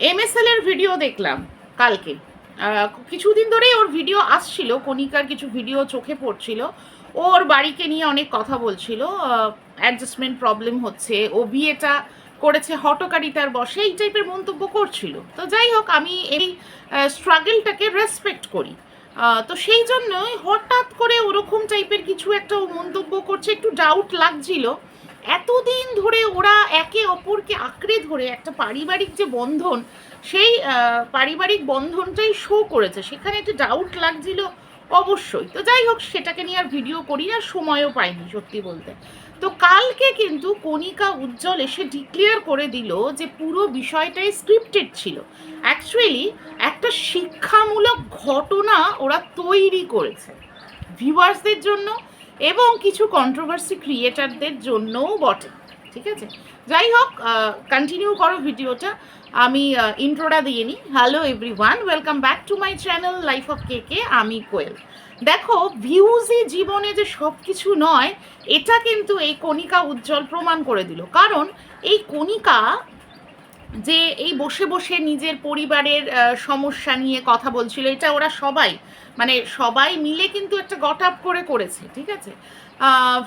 MSL এর video দেখলাম কালকে। কিছুদিন ধরেই ওর ভিডিও আসছিল, কণিকার কিছু ভিডিও চোখে পড়ছিল। ওর বাড়িকে নিয়ে অনেক কথা বলছিল অ্যাডজাস্টমেন্ট প্রবলেম হচ্ছে, ও বিয়েটা করেছে হটকারিতার বসে, এই টাইপের মন্তব্য করছিল। তো যাই হোক, আমি এই স্ট্রাগলটাকে রেসপেক্ট করি। তো সেই জন্যই হঠাৎ করে ওরকম টাইপের কিছু একটা মন্তব্য করছে, একটু ডাউট লাগছিল। এতদিন ধরে ওরা একে অপরকে আঁকড়ে ধরে একটা পারিবারিক যে বন্ধন, সেই পারিবারিক বন্ধনটাই শো করেছে। সেখানে একটু ডাউট লাগছিল অবশ্যই। তো যাই হোক, সেটাকে নিয়ে আর ভিডিও করি না, সময়ও পাইনি সত্যি বলতে। তো কালকে কিন্তু কণিকা উজ্জ্বল এসে ডিক্লেয়ার করে দিল যে পুরো বিষয়টাই স্ক্রিপ্টেড ছিল। অ্যাকচুয়ালি একটা শিক্ষামূলক ঘটনা ওরা তৈরি করেছে। ভিউয়ার্সদের জন্য এবং কিছু কন্ট্রোভার্সি ক্রিয়েটারদের জন্যও বটে, ঠিক আছে? যাই হোক কন্টিনিউ করো ভিডিওটা। আমি ইন্ট্রোটা দিয়ে নিই। Hello everyone welcome back to my channel life of K K আমি কোয়েল। দেখো ভিউজই জীবনে যে সব কিছু নয়, এটা কিন্তু এই কণিকা উজ্জ্বল প্রমাণ করে দিল। কারণ এই কণিকা যে এই বসে বসে নিজের পরিবারের সমস্যা নিয়ে কথা বলছিল, এটা ওরা সবাই মানে সবাই মিলে কিন্তু একটা গট আপ করে করেছে, ঠিক আছে?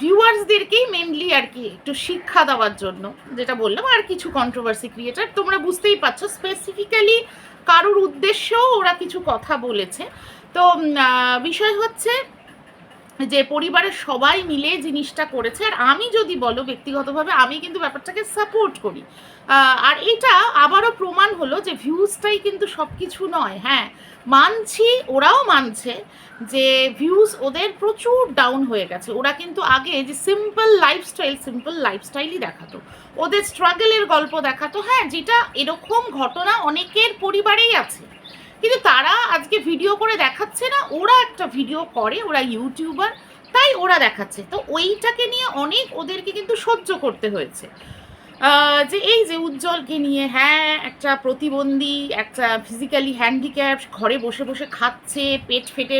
ভিউয়ার্সদেরকেই মেনলি আর কি একটু শিক্ষা দেওয়ার জন্য, যেটা বললাম, আর কিছু কন্ট্রোভার্সি ক্রিয়েটার তোমরা বুঝতেই পারছ স্পেসিফিক্যালি কারোর উদ্দেশ্যেও ওরা কিছু কথা বলেছে। তো বিষয় হচ্ছে যে পরিবারের সবাই মিলে জিনিসটা করেছে, আর আমি যদি বলো ব্যক্তিগতভাবে, আমি কিন্তু ব্যাপারটাকে সাপোর্ট করি। আর এটা আবারও প্রমাণ হলো যে ভিউজটাই কিন্তু সব কিছু নয় হ্যাঁ? মানছি, ওরাও মানছে যে ভিউজ ওদের প্রচুর ডাউন হয়ে গেছে। ওরা কিন্তু আগে যে সিম্পল লাইফস্টাইল সিম্পল লাইফস্টাইলই দেখাতো। ওদের স্ট্রাগলের গল্প দেখাতো। হ্যাঁ যেটা এরকম ঘটনা অনেকের পরিবারেই আছে। কিন্তু তারা আজকে ভিডিও করে দেখাচ্ছে না, ওরা একটা ভিডিও করে, ওরা ইউটিউবার তাই ওরা দেখাচ্ছে। তো ওইটাকে নিয়ে অনেক ওদেরকে কিন্তু সহ্য করতে হয়েছে। যে এই যে উজ্জ্বলকে নিয়ে হ্যাঁ একটা প্রতিবন্ধী, একটা ফিজিক্যালি হ্যান্ডিক্যাপ ঘরে বসে বসে খাচ্ছে, পেট ফেটে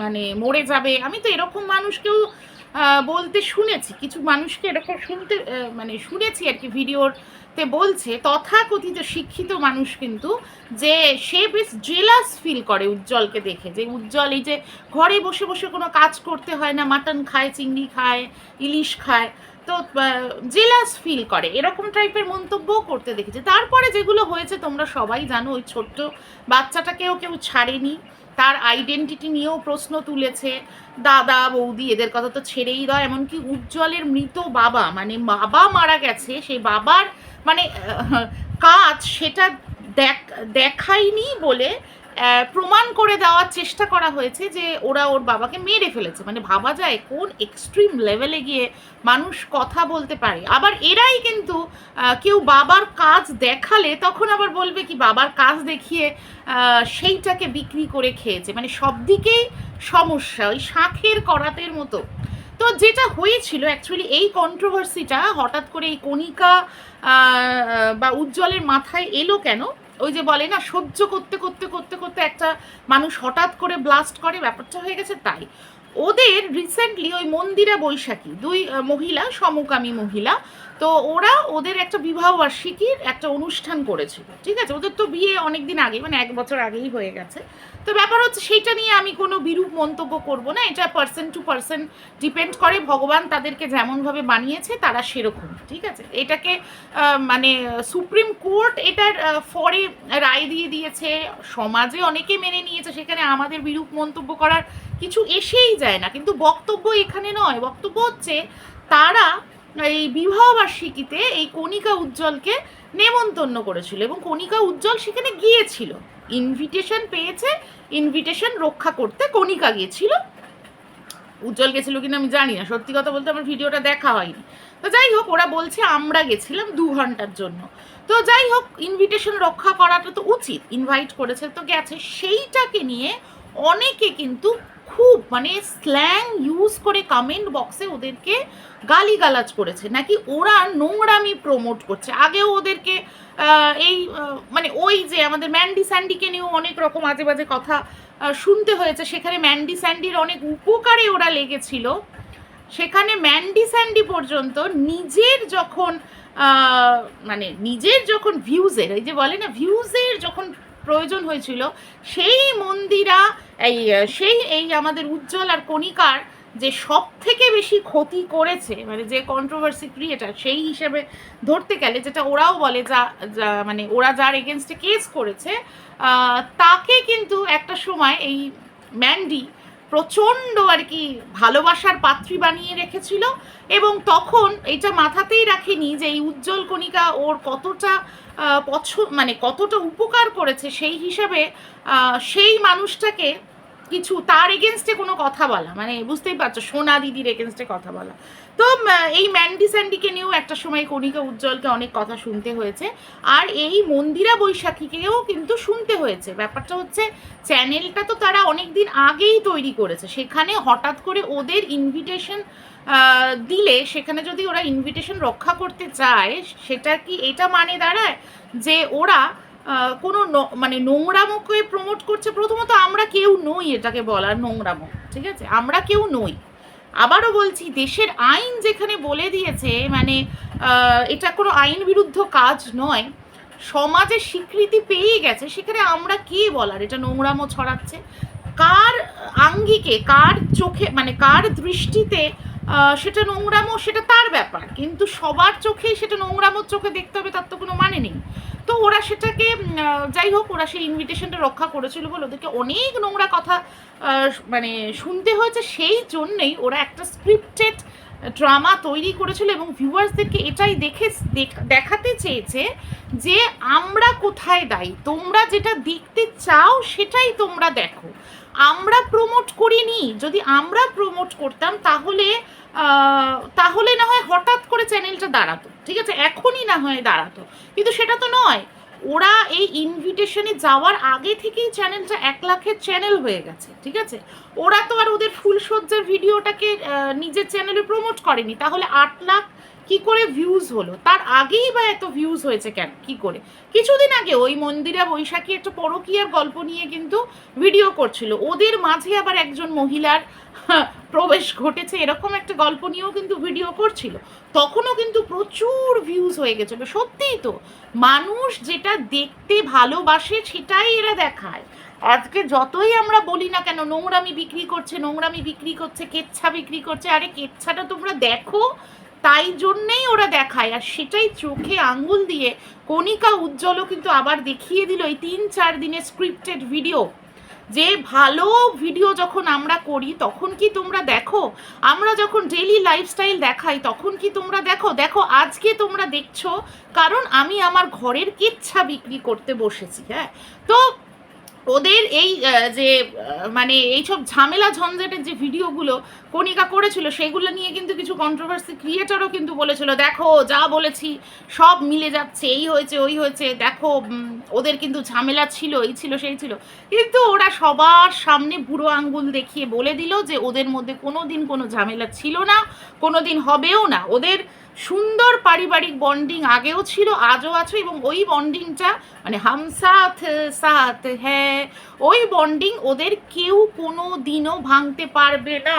মানে মরে যাবে। আমি তো এরকম মানুষকেও বলতে শুনেছি। কিছু মানুষকে এরকম শুনতে মানে শুনেছি আর কি ভিডিওতে বলছে, তথাকথিত শিক্ষিত মানুষ কিন্তু যে সে বেশ জেলাস ফিল করে উজ্জ্বলকে দেখে, যে উজ্জ্বল এই যে ঘরে বসে বসে কোনো কাজ করতে হয় না মাটন খায়, চিংড়ি খায়, ইলিশ খায়, তো জেলাস ফিল করে, এরকম টাইপের মন্তব্যও করতে দেখেছে। তারপরে যেগুলো হয়েছে তোমরা সবাই জানো, ওই ছোট্ট বাচ্চাটাকেও কেউ ছাড়েনি, তার আইডেন্টিটি নিয়েও প্রশ্ন তুলেছে, দাদা, বৌদি, এদের কথা তো ছেড়েই দাও, এমনকি উজ্জ্বলের মৃত বাবা মানে বাবা মারা গেছে, সেই বাবার মানে কাজ সেটা দেখ, দেখায়নি বলে প্রমাণ করে দেওয়ার চেষ্টা করা হয়েছে যে ওরা ওর বাবাকে মেরে ফেলেছে। মানে ভাবা যায় কোন এক্সট্রিম লেভেলে গিয়ে মানুষ কথা বলতে পারে। আবার এরাই কিন্তু কেউ বাবার কাজ দেখালে তখন আবার বলবে কি, বাবার কাজ দেখিয়ে সেইটাকে বিক্রি করে খেয়েছে। মানে সব দিকেই সমস্যা। ওই শাঁখের করাতের মতো। তো যেটা হয়েছিল অ্যাকচুয়ালি এই কন্ট্রোভার্সিটা হঠাৎ করে এই কণিকা বা উজ্জ্বলের মাথায় এলো কেন? ওই যে বলে না, সহ্য করতে করতে করতে করতে একটা মানুষ হঠাৎ করে ব্লাস্ট করে, ব্যাপারটা হয়ে গেছে তাই। ওদের রিসেন্টলি ওই মন্দিরা বৈশাখী, দুই মহিলা, সমকামী মহিলা তো ওরা ওদের একটা বিবাহ বার্ষিকীর একটা অনুষ্ঠান করেছিল, ঠিক আছে? ওদের তো বিয়ে অনেক দিন আগে মানে এক বছর আগেই হয়ে গেছে। তো ব্যাপার হচ্ছে সেইটা নিয়ে আমি কোনো বিরূপ মন্তব্য করব না, এটা পার্সন টু পার্সন ডিপেন্ড করে, ভগবান তাদেরকে যেমনভাবে বানিয়েছে তারা সেরকম, ঠিক আছে? এটাকে মানে সুপ্রিম কোর্ট এটার ফরে রায় দিয়ে দিয়েছে, সমাজে অনেকে মেনে নিয়েছে, সেখানে আমাদের বিরূপ মন্তব্য করার কিছু এসেই যায় না। কিন্তু বক্তব্য এখানে নয়, বক্তব্য হচ্ছে তারা এই বিবাহ বার্ষিকীতে এই কণিকা উজ্জ্বলকে নেমন্তন্ন করেছিল এবং কণিকা উজ্জ্বল সেখানে গিয়েছিল। ইনভিটেশন পেয়েছে ইনভিটেশন রক্ষা করতে কণিকা গিয়েছিল। উজ্জ্বল গেছিল কিনা আমি জানি না, সত্যি কথা বলতে আমার ভিডিওটা দেখা হয়নি। তো যাই হোক, ওরা বলছে আমরা গেছিলাম দু ঘণ্টার জন্য। তো যাই হোক ইনভিটেশন রক্ষা করাটা তো উচিত ইনভাইট করেছে, তো গেছে। সেইটাকে নিয়ে অনেকে কিন্তু খুব মানে স্ল্যাং ইউজ করে কমেন্ট বক্সে ওদেরকে গালিগালাজ করেছে। নাকি ওরা নোংরামি প্রমোট করছে। আগেও ওদেরকে এই মানে ওই যে আমাদের ম্যান্ডি স্যান্ডিকে নিয়েও অনেক রকম আজে বাজে কথা শুনতে হয়েছে। সেখানে ম্যান্ডি স্যান্ডির অনেক উপকারে ওরা লেগেছিল। সেখানে ম্যান্ডি স্যান্ডি পর্যন্ত নিজের যখন মানে নিজের যখন ভিউজের এই যে বলে না ভিউজের যখন প্রয়োজন হয়েছিল, সেই মন্দিরা, এই, সেই, এই আমাদের উজ্জ্বল আর কণিকার যে সব থেকে বেশি ক্ষতি করেছে মানে যে কন্ট্রোভার্সি ক্রিয়েটার সেই হিসেবে ধরতে গেলে, যেটা ওরাও বলে যা মানে ওরা যার এগেনস্টে কেস করেছে তাকে কিন্তু একটা সময় এই ম্যান্ডি প্রচণ্ড আর কি ভালোবাসার পাত্রী বানিয়ে রেখেছিল এবং তখন এটা মাথাতেই রাখেনি যে এই উজ্জ্বল কণিকা ওর কতটা পছ মানে কতটা উপকার করেছে সেই হিসাবে সেই মানুষটাকে কিছু তার এগেনস্টে কোনো কথা বলা। মানে বুঝতেই পারছ, সোনা দিদির এগেনস্টে কথা বলা। তো এই ম্যান্ডি স্যান্ডিকে নিয়েও একটা সময় কণিকা উজ্জ্বলকে অনেক কথা শুনতে হয়েছে। আর এই মন্দিরা বৈশাখীকেও কিন্তু শুনতে হয়েছে। ব্যাপারটা হচ্ছে, চ্যানেলটা তো তারা অনেক দিন আগেই তৈরি করেছে। সেখানে হঠাৎ করে ওদের ইনভিটেশন দিলে, সেখানে যদি ওরা ইনভিটেশন রক্ষা করতে চায়, সেটা কি এটা মানে দাঁড়ায়? যে ওরা কোনো মানে নোংরামোকে প্রমোট করছে, প্রথমত আমরা কেউ নই এটাকে বলার নোংরামো ঠিক আছে? আমরা কেউ নই। আবারও বলছি, দেশের আইন যেখানে বলে দিয়েছে মানে এটা কোনো আইন বিরুদ্ধ কাজ নয় সমাজে স্বীকৃতি পেয়ে গেছে, সেখানে আমরা কে বলার? এটা নোংরামো ছড়াচ্ছে। কার আঙ্গিকে, কার চোখে মানে কার দৃষ্টিতে সেটা নোংরামো, সেটা তার ব্যাপার। কিন্তু সবার চোখেই সেটা নোংরামোর চোখে দেখতে হবে, তার তো কোনো মানে নেই। তো ওরা সেটাকে যাই হোক, ওরা সেই ইনভিটেশনটা রক্ষা করেছিল বলে ওদেরকে অনেক নোংরা কথা মানে শুনতে হয়েছে। সেই জন্যেই ওরা একটা স্ক্রিপ্টেড ড্রামা তৈরি করেছিল এবং ভিউয়ার্সদেরকে এটাই দেখে দেখাতে চেয়েছে যে আমরা কোথায় দায়ী? তোমরা যেটা দেখতে চাও সেটাই তোমরা দেখো। আমরা প্রমোট করিনি। যদি আমরা প্রমোট করতাম তাহলে তাহলে না হয় হঠাৎ করে চ্যানেলটা দাঁড়াতো। ঠিক আছে? এখনই না হয় দাঁড়াতো। কিন্তু সেটা তো নয়। ওরা এই ইনভিটেশনে যাওয়ার আগে থেকেই চ্যানেলটা এক লাখের চ্যানেল হয়ে গেছে, ঠিক আছে? ওরা তো আর ওদের ফুলসজ্জার ভিডিওটাকে নিজের চ্যানেলে প্রমোট করেনি। তাহলে আট লাখ কি করে ভিউজ হলো? তার আগেই বা এত ভিউজ হয়েছে কেন? কি করে? কিছুদিন আগে ওই মন্দিরা বৈশাখী একটা পরকীয়ার গল্প নিয়ে কিন্তু ভিডিও করছিল। ওদের মাঝে আবার একজন মহিলার প্রবেশ ঘটেছে। এরকম একটা গল্প নিয়েও কিন্তু ভিডিও করছিল। তখনও কিন্তু প্রচুর ভিউজ হয়ে গেছিল। সত্যিই তো, মানুষ যেটা দেখতে ভালোবাসে সেটাই এরা দেখায়। আজকে যতই আমরা বলি না কেন, নোংরামি বিক্রি করছে, নোংরামি বিক্রি করছে, কেচ্ছা বিক্রি করছে, আরে কেচ্ছাটা তোমরা দেখো তাই জন্যেই ওরা দেখায়। আর সেটাই চোখে আঙ্গুল দিয়ে কণিকা উজ্জ্বলও কিন্তু আবার দেখিয়ে দিল এই তিন চার দিনের স্ক্রিপ্টেড ভিডিও যে ভালো ভিডিও যখন আমরা করি, তখন কি তোমরা দেখো? আমরা যখন ডেলি লাইফস্টাইল দেখাই, তখন কি তোমরা দেখো? দেখো, আজকে তোমরা দেখছ, কারণ আমি আমার ঘরের কেচ্ছা বিক্রি করতে বসেছি হ্যাঁ? তো ওদের এই যে মানে এইসব ঝামেলা ঝঞ্ঝাটের যে ভিডিওগুলো কণিকা করেছিল, সেগুলো নিয়ে কিন্তু কিছু কন্ট্রোভার্সি ক্রিয়েটারও কিন্তু বলেছিল, দেখো, যা বলেছি সব মিলে যাচ্ছে, এই হয়েছে, ওই হয়েছে, দেখো ওদের কিন্তু ঝামেলা ছিল, এই ছিল, সেই ছিল। কিন্তু ওরা সবার সামনে বুড়ো আঙ্গুল দেখিয়ে বলে দিল যে ওদের মধ্যে কোনো দিন কোনো ঝামেলা ছিল না কোনো দিন হবেও না। ওদের সুন্দর পারিবারিক বন্ডিং আগেও ছিল, আজও আছে এবং ওই বন্ডিংটা মানে হাম সাথ সাথ হ্যাঁ ওই বন্ডিং ওদের কেউ কোনো দিনও ভাঙতে পারবে না।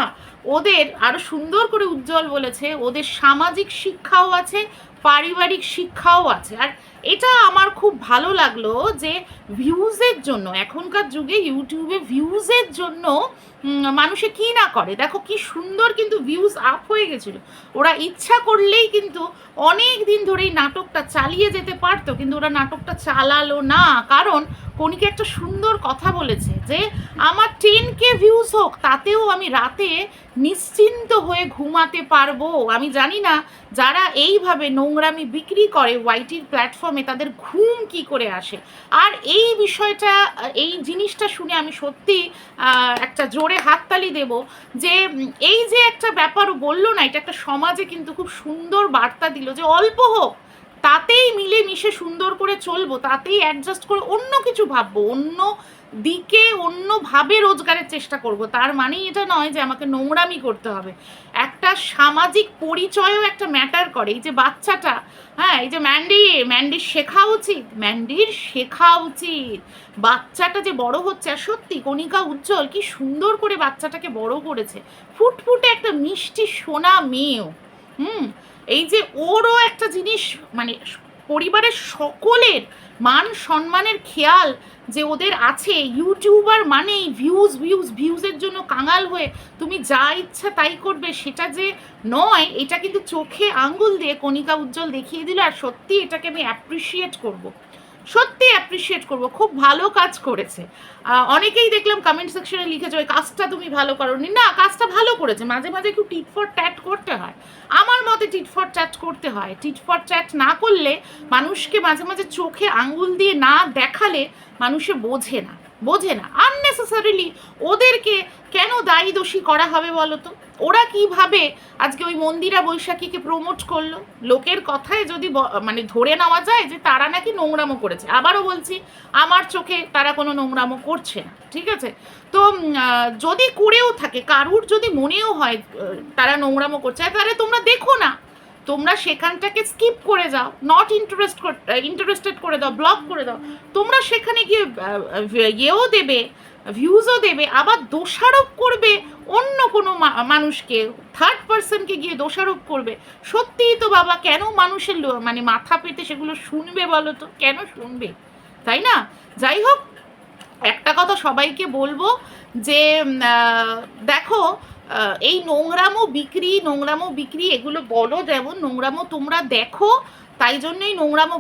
ওদের আরও সুন্দর করে উজ্জ্বল বলেছে, ওদের সামাজিক শিক্ষাও আছে, পারিবারিক শিক্ষাও আছে। আর এটা আমার খুব ভালো লাগল যে ভিউজের জন্য, এখনকার যুগে ইউটিউবে ভিউজের জন্য মানুষে কি না করে? দেখো কি সুন্দর কিন্তু ভিউজ আপ হয়ে গেছিল। ওরা ইচ্ছা করলেই কিন্তু অনেক দিন ধরেই নাটকটা চালিয়ে যেতে পারতো, কিন্তু ওরা নাটকটা চালালো না। কারণ কণিকে একটা সুন্দর কথা বলেছে যে, আমার টেন কে হোক তাতেও আমি রাতে নিশ্চিন্ত হয়ে ঘুমাতে পারব। আমি জানি না যারা এইভাবে নোংরামি বিক্রি করে ওয়াইটির প্ল্যাটফর্মে তাদের ঘুম কি করে আসে। আর এই বিষয়টা, এই জিনিসটা শুনে আমি সত্যি একটা জোরে হাততালি দেব যে, এই যে একটা ব্যাপার বলল না, এটা একটা সমাজে কিন্তু খুব সুন্দর বার্তা দিল যে অল্প হোক তাতেই মিলে মিশে সুন্দর করে চলবো, তাতেই অ্যাডজাস্ট করে অন্য কিছু ভাববো, অন্য দিকে অন্যভাবে রোজগারের চেষ্টা করব। তার মানেই এটা নয় যে আমাকে নোংরামি করতে হবে। একটা সামাজিক পরিচয়ও একটা ম্যাটার করে। এই যে বাচ্চাটা হ্যাঁ এই যে ম্যান্ডি ম্যান্ডির শেখা উচিত ম্যান্ডির শেখা উচিত। বাচ্চাটা যে বড় হচ্ছে, আর সত্যি কণিকা উজ্জ্বল, কি সুন্দর করে বাচ্চাটাকে বড় করেছে। ফুটফুটে একটা মিষ্টি সোনা মেয়েও, হুম? এই যে ওরও একটা জিনিস মানে পরিবারের সকলের মান সম্মানের খেয়াল যে ওদের আছে, ইউটিউবার মানেই ভিউজ ভিউজ ভিউজের জন্য কাঙাল হয়ে তুমি যা ইচ্ছা তাই করবে, সেটা যে নয়, এটা কিন্তু চোখে আঙ্গুল দিয়ে কণিকা উজ্জ্বল দেখিয়ে দিল, আর সত্যি এটাকে আমি অ্যাপ্রিসিয়েট করব। সত্যি অ্যাপ্রিসিয়েট করব। খুব ভালো কাজ করেছে। অনেকেই দেখলাম কমেন্ট সেকশনে লিখেছে, ওই কাজটা তুমি ভালো করোনি। না, কাজটা ভালো করেছে। মাঝে মাঝে একটু টিট ফর ট্যাট করতে হয়। আমার মতে টিট ফর ট্যাট করতে হয়। টিট ফর ট্যাট না করলে মানুষকে মাঝে মাঝে চোখে আঙ্গুল দিয়ে না দেখালে মানুষে বোঝে না। বোঝে না আননেসেসারিলি ওদেরকে কেন দায়ী দোষী করা হবে বলো তো ওরা কীভাবে আজকে ওই মন্দিরা বৈশাখীকে প্রমোট করল? লোকের কথায় যদি মানে ধরে নেওয়া যায় যে তারা নাকি নোংরামো করেছে। আবারও বলছি, আমার চোখে তারা কোনো নোংরামো করছে না, ঠিক আছে? তো যদি করেও থাকে, কারুর যদি মনেও হয় তারা নোংরামো করছে, তাহলে তোমরা দেখো না। তোমরা সেখানটাকে স্কিপ করে যাও নট ইন্টারেস্ট ইন্টারেস্টেড করে দাও ব্লক করে দাও। তোমরা সেখানে গিয়ে ইয়েও দেবে ভিউজও দেবে, আবার দোষারোপ করবে অন্য কোনো মানুষকে থার্ড পার্সনকে গিয়ে দোষারোপ করবে। সত্যিই তো বাবা, কেন মানুষের মানে মাথা পেতে সেগুলো শুনবে বলো তো? কেন শুনবে? তাই না? যাই হোক, একটা কথা সবাইকে বলব যে দেখো এই নোংরামো বিক্রি নোংরামো বিক্রি এগুলো বলো যেমন নোংরামো তোমরা দেখো, তাই জন্যই নোংরামো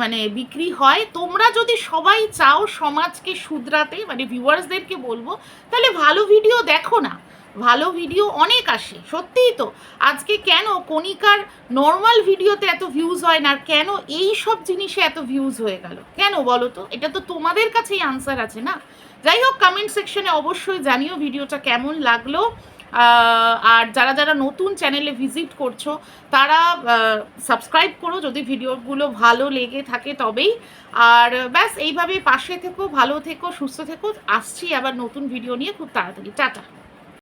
মানে বিক্রি হয়। তোমরা যদি সবাই চাও সমাজকে শুধরাতে মানে ভিউয়ার্সদেরকে বলব, তাহলে ভালো ভিডিও দেখো না। ভালো ভিডিও অনেক আসে, সত্যিই তো। আজকে কেন কণিকার নর্মাল ভিডিওতে এত ভিউজ হয় না কেন এই সব জিনিসে এত ভিউজ হয়ে গেল? কেন বলো তো? এটা তো তোমাদের কাছেই আনসার আছে না? যাই হোক কমেন্ট সেকশনে অবশ্যই জানিও ভিডিওটা কেমন লাগল। আর যারা যারা নতুন চ্যানেলে ভিজিট করছ, তারা সাবস্ক্রাইব করো যদি ভিডিওগুলো ভালো লেগে থাকে তবেই। আর ব্যাস এইভাবে পাশে থেকো, ভালো থেকো, সুস্থ থেকো। আসছি আবার নতুন ভিডিও নিয়ে খুব তাড়াতাড়ি। টাটা।